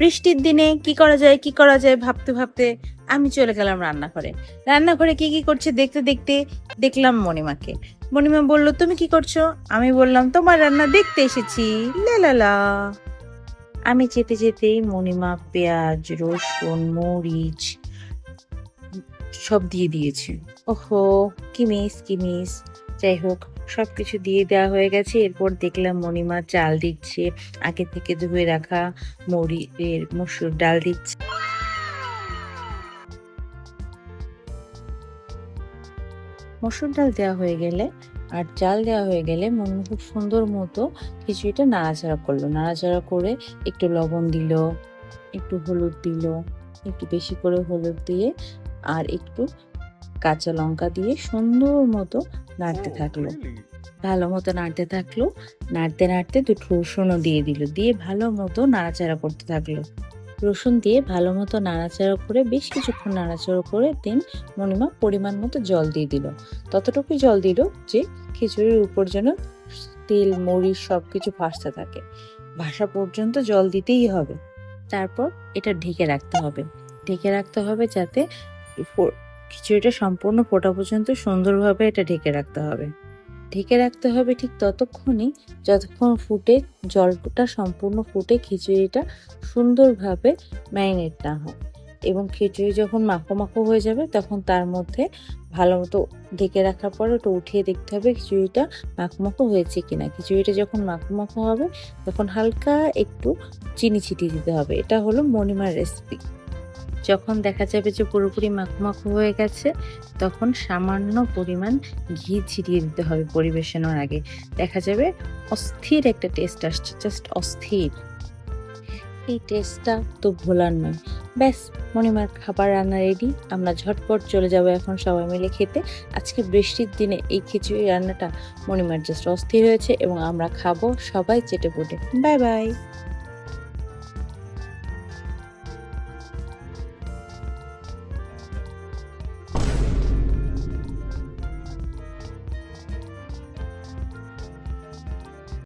বৃষ্টির দিনে কি করা যায়, কি করা যায় ভাবতে ভাবতে আমি চলে গেলাম রান্নাঘরে। রান্নাঘরে কি কি করছে দেখতে দেখতে দেখলাম মণিমাকে। মণিমা বলল, তুমি কি করছ? আমি বললাম, তোমার রান্না দেখতে এসেছি। লা আমি যেতে যেতেই মণিমা পেঁয়াজ, রসুন, মরিচ সব দিয়ে দিয়েছে। ওহো কি মিস কি মিস যাই হোক সব কিছু দিয়ে দেওয়া হয়ে গেছে। এরপর দেখলাম মণিমা চাল দিচ্ছে। আগে থেকে ধুয়ে রাখা মরি এর মসুর ডাল দিচ্ছে। মসুর ডাল দেওয়া হয়ে গেলে আর চাল দেওয়া হয়ে গেলে মনে খুব সুন্দর মতো খিচুড়িটা নাড়াচাড়া করল। নাড়াচাড়া করে একটু লবণ দিল, একটু হলুদ দিল, একটু বেশি করে হলুদ দিয়ে আর একটু কাঁচা লঙ্কা দিয়ে সুন্দর মতো নাড়তে থাকল। ভালো মতো নাড়তে থাকল। নাড়তে নাড়তে দুটো রসুনও দিয়ে দিল দিয়ে ভালো মতো নাড়াচাড়া করতে থাকল। রসুন দিয়ে ভালো মতো নাড়াচাড়া করে বেশ কিছুক্ষণ নাড়াচাড়া করে দেন মনিমা পরিমাণ মতো জল দিয়ে দিল। ততটুকুই জল দিল যে খিচুড়ির উপর যেন তেল মরিচ সব কিছু ভাসতে থাকে। ভাসা পর্যন্ত জল দিতেই হবে। তারপর এটা ঢেকে রাখতে হবে। ঢেকে রাখতে হবে যাতে খিচুড়িটা সম্পূর্ণ ফোটা পর্যন্ত সুন্দরভাবে এটা ঢেকে রাখতে হবে। ঢেকে রাখতে হবে ঠিক ততক্ষণই যতক্ষণ ফুটে জলটা সম্পূর্ণ ফুটে খিচুড়িটা সুন্দরভাবে ম্যারিনেট না হয় এবং খিচুড়ি যখন মাখো মাখো হয়ে যাবে তখন তার মধ্যে ভালো মতো ঢেকে রাখার পরে ওটা উঠিয়ে দেখতে হবে খিচুড়িটা মাখো মাখো হয়েছে কিনা। খিচুড়িটা যখন মাখো মাখো হবে তখন হালকা একটু চিনি ছিটিয়ে দিতে হবে। এটা হলো মনিমার রেসিপি যখন দেখা যাবে যে পুরোপুরি মাখো হয়ে গেছে, তখন সামান্য পরিমাণ ঘি ছিটিয়ে দিতে হবে পরিবেশনের আগে। দেখা যাবে অস্থির একটা টেস্ট আসছে জাস্ট অস্থির। এই টেস্টটা তো ভোলার নয়। ব্যাস, মণিমার খাবার রান্না রেডি আমরা ঝটপট চলে যাব এখন সবাই মিলে খেতে। আজকে বৃষ্টির দিনে এই খিচুড়ি রান্নাটা মণিমার জাস্ট অস্থির হয়েছে এবং আমরা খাব সবাই চেটে পুটে বাই বাই